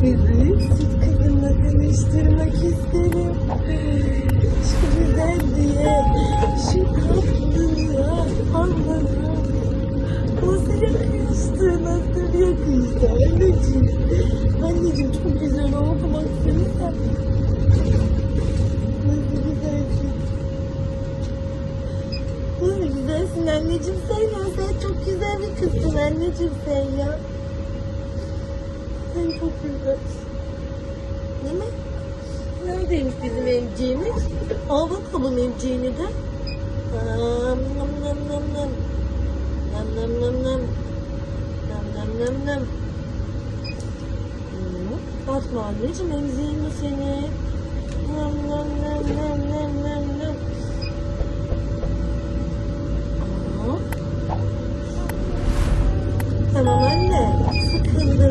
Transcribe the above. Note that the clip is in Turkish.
Sizi süt kızımla tanıştırmak isterim. Şu güzelliğe, şu tatlılığa Allah'ım. Nasıl yakıştı, nasıl yakıştı anneciğim. Anneciğim çok güzel oldu baksana. Nasıl güzelsin. Nasıl güzelsin anneciğim sen ya. Sen çok güzel bir kızsın anneciğim sen ya. Çok güzelsin. Değil mi? Neredeymiş bizim emciğimiz? Al bakalım emciğini de. Nam nam nam nam nam. Nam nam nam nam. Nam nam nam. Hı, Fatma anneciğim emziğin mi seni? Nam nam nam nam nam nam nam. Tamam anne. Sıkıldın mı?